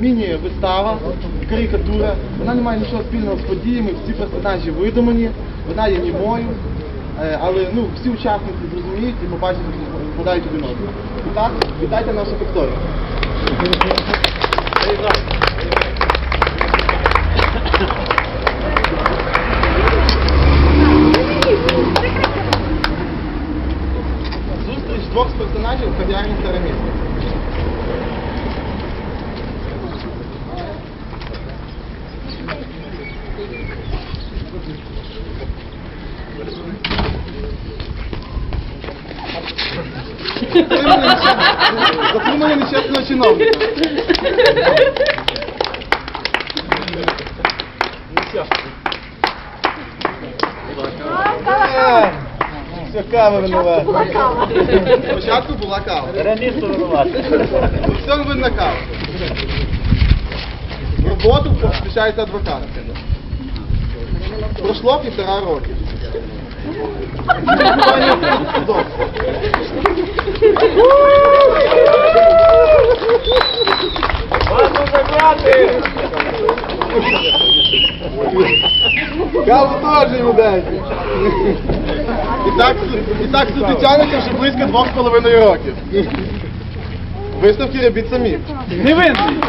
Міні-вистава, карикатура. Вона не має нічого спільного з подіями, всі персонажі видумані, вона є німою. Е, Але ну, всі учасники зрозуміють і побачать, як впадають один одного. І так, вітайте нашу Вікторію. Зустріч двох з персонажів в кав'ярні старе місто. Затримання нечесного чиновника. Все, кава винувата. Спочатку була кава. Винувати. У всьому винна кава. В роботу включається адвокат. Пройшло півтора роки. Каву теж йому дайте. І так, і так суди тягнеться вже близько двох з половиною років. Виставки робіть самі. Не винний!